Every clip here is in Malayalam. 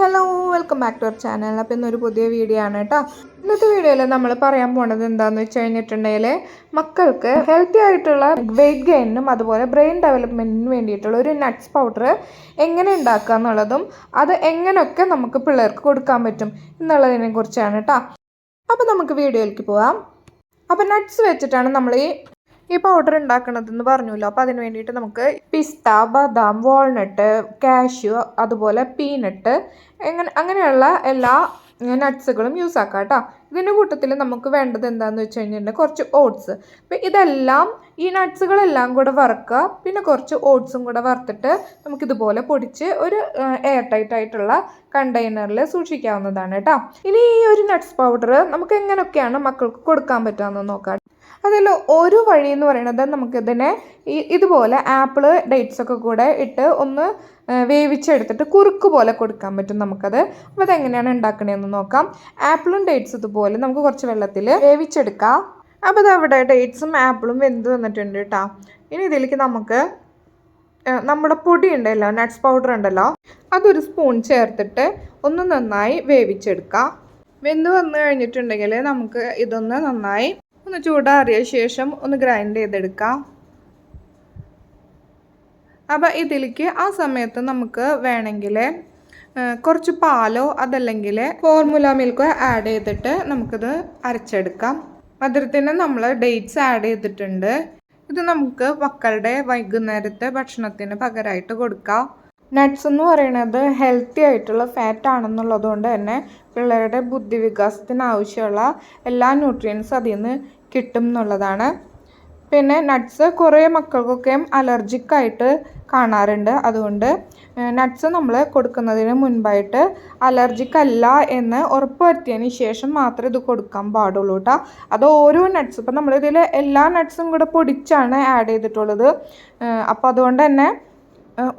Hello welcome back to our channel അപ്പോൾ ഇന്നൊരു പുതിയ വീഡിയോ ആണ് കേട്ടോ ഇന്നത്തെ വീഡിയോയിൽ നമ്മൾ പറയാൻ പോണത് എന്താണെന്ന് വെച്ച് കഴിഞ്ഞിട്ടുണ്ടെങ്കിൽ മക്കൾക്ക് ഹെൽത്തി ആയിട്ടുള്ള വെയിറ്റ് ഗെയിനും അതുപോലെ ബ്രെയിൻ ഡെവലപ്മെന്റിനും വേണ്ടിയിട്ടുള്ള ഒരു നട്ട്സ് പൗഡർ എങ്ങനെ ഉണ്ടാക്കുക എന്നുള്ളതും അത് എങ്ങനെയൊക്കെ നമുക്ക് പിള്ളേർക്ക് കൊടുക്കാൻ പറ്റും എന്നുള്ളതിനെ കുറിച്ചാണ് കേട്ടോ അപ്പോൾ നമുക്ക് വീഡിയോയിലേക്ക് പോവാം. അപ്പോൾ നട്ട്സ് വെച്ചിട്ടാണ് നമ്മൾ ഈ ഈ പൗഡർ ഉണ്ടാക്കണതെന്ന് പറഞ്ഞല്ലോ. അപ്പോൾ അതിന് വേണ്ടിയിട്ട് നമുക്ക് പിസ്ത ബദാം വാൾനട്ട് കാഷ്യൂ അതുപോലെ പീനട്ട് എങ്ങനെ അങ്ങനെയുള്ള എല്ലാ നട്ട്സുകളും യൂസ് ആക്കാം കേട്ടോ ഇതിന്റെ കൂട്ടത്തിൽ നമുക്ക് വേണ്ടത് എന്താണെന്ന് വെച്ച് കഴിഞ്ഞിട്ടുണ്ടെങ്കിൽ കുറച്ച് ഓട്സ് അപ്പോൾ ഇതെല്ലാം ഈ നട്ട്സുകളെല്ലാം കൂടെ വറുക്കുക പിന്നെ കുറച്ച് ഓട്സും കൂടെ വറുത്തിട്ട് നമുക്കിതുപോലെ പൊടിച്ച് ഒരു എയർ ടൈറ്റ് ആയിട്ടുള്ള കണ്ടെയ്നറിൽ സൂക്ഷിക്കാവുന്നതാണ് കേട്ടോ ഇനി ഈ ഒരു നട്ട്സ് പൗഡർ നമുക്ക് എങ്ങനെയൊക്കെയാണ് മക്കൾക്ക് കൊടുക്കാൻ പറ്റുകയെന്ന് നോക്കാം. അതിൽ ഒരു വഴി എന്ന് പറയുന്നത് നമുക്കിതിനെ ഈ ഇതുപോലെ ആപ്പിൾ ഡേറ്റ്സ് ഒക്കെ കൂടെ ഇട്ട് ഒന്ന് വേവിച്ചെടുത്തിട്ട് കുറുക്ക് പോലെ കൊടുക്കാൻ പറ്റും നമുക്കത്. അപ്പോൾ അതെങ്ങനെയാണ് ഉണ്ടാക്കണതെന്ന് നോക്കാം. ആപ്പിളും ഡേറ്റ്സ് ഇതുപോലെ നമുക്ക് കുറച്ച് വെള്ളത്തിൽ വേവിച്ചെടുക്കാം. അപ്പോൾ അതവിടെ ഡേറ്റ്സും ആപ്പിളും വെന്ത് വന്നിട്ടുണ്ട് കേട്ടോ. ഇനി ഇതിലേക്ക് നമുക്ക് നമ്മുടെ പൊടി ഉണ്ടല്ലോ നട്ട്സ് പൗഡർ ഉണ്ടല്ലോ അതൊരു സ്പൂൺ ചേർത്തിട്ട് ഒന്ന് നന്നായി വേവിച്ചെടുക്കാം. വെന്ത് വന്നു കഴിഞ്ഞിട്ടുണ്ടെങ്കിൽ നമുക്ക് ഇതൊന്ന് നന്നായി ഒന്ന് ചൂടാറിയ ശേഷം ഒന്ന് ഗ്രൈൻഡ് ചെയ്തെടുക്കാം. അപ്പോൾ ഇതിലേക്ക് ആ സമയത്ത് നമുക്ക് വേണമെങ്കിൽ കുറച്ച് പാലോ അതല്ലെങ്കിൽ ഫോർമുല മിൽക്കോ ആഡ് ചെയ്തിട്ട് നമുക്കിത് അരച്ചെടുക്കാം. മധുരത്തിന് നമ്മൾ ഡേറ്റ്സ് ആഡ് ചെയ്തിട്ടുണ്ട്. ഇത് നമുക്ക് മക്കളുടെ വൈകുന്നേരത്തെ ഭക്ഷണത്തിന് പകരമായിട്ട് കൊടുക്കാം. നട്ട്സ് എന്ന് പറയുന്നത് ഹെൽത്തി ആയിട്ടുള്ള ഫാറ്റ് ആണെന്നുള്ളത് കൊണ്ട് തന്നെ പിള്ളേരുടെ ബുദ്ധിവികാസത്തിന് ആവശ്യമുള്ള എല്ലാ ന്യൂട്രിയൻസും അതിൽ നിന്ന് കിട്ടും എന്നുള്ളതാണ് പിന്നെ നട്ട്സ് കുറേ മക്കൾക്കൊക്കെ അലർജിക്കായിട്ട് കാണാറുണ്ട്. അതുകൊണ്ട് നട്ട്സ് നമ്മൾ കൊടുക്കുന്നതിന് മുൻപായിട്ട് അലർജിക് അല്ല എന്ന് ഉറപ്പ് വരുത്തിയതിന് ശേഷം മാത്രമേ ഇത് കൊടുക്കാൻ പാടുള്ളൂ കേട്ടോ അത് ഓരോ നട്ട്സ് ഇപ്പം നമ്മളിതിൽ എല്ലാ നട്ട്സും കൂടെ പൊടിച്ചാണ് ആഡ് ചെയ്തിട്ടുള്ളത്. അപ്പോൾ അതുകൊണ്ട് തന്നെ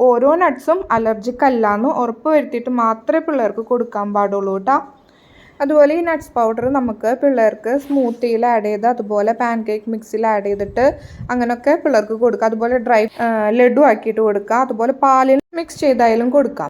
ഓരോ നട്ട്സും അലർജിക് അല്ല എന്ന് ഉറപ്പ് വരുത്തിയിട്ട് മാത്രമേ പിള്ളേർക്ക് കൊടുക്കാൻ പാടുള്ളൂ കേട്ടോ അതുപോലെ ഈ നട്ട്സ് പൗഡർ നമുക്ക് പിള്ളേർക്ക് സ്മൂത്തിയിൽ ആഡ് ചെയ്ത് അതുപോലെ പാൻ കേക്ക് മിക്സിൽ ആഡ് ചെയ്തിട്ട് അങ്ങനെയൊക്കെ പിള്ളേർക്ക് കൊടുക്കാം. അതുപോലെ ഡ്രൈ ലഡു ആക്കിയിട്ട് കൊടുക്കാം. അതുപോലെ പാലിൽ മിക്സ് ചെയ്തായാലും കൊടുക്കാം.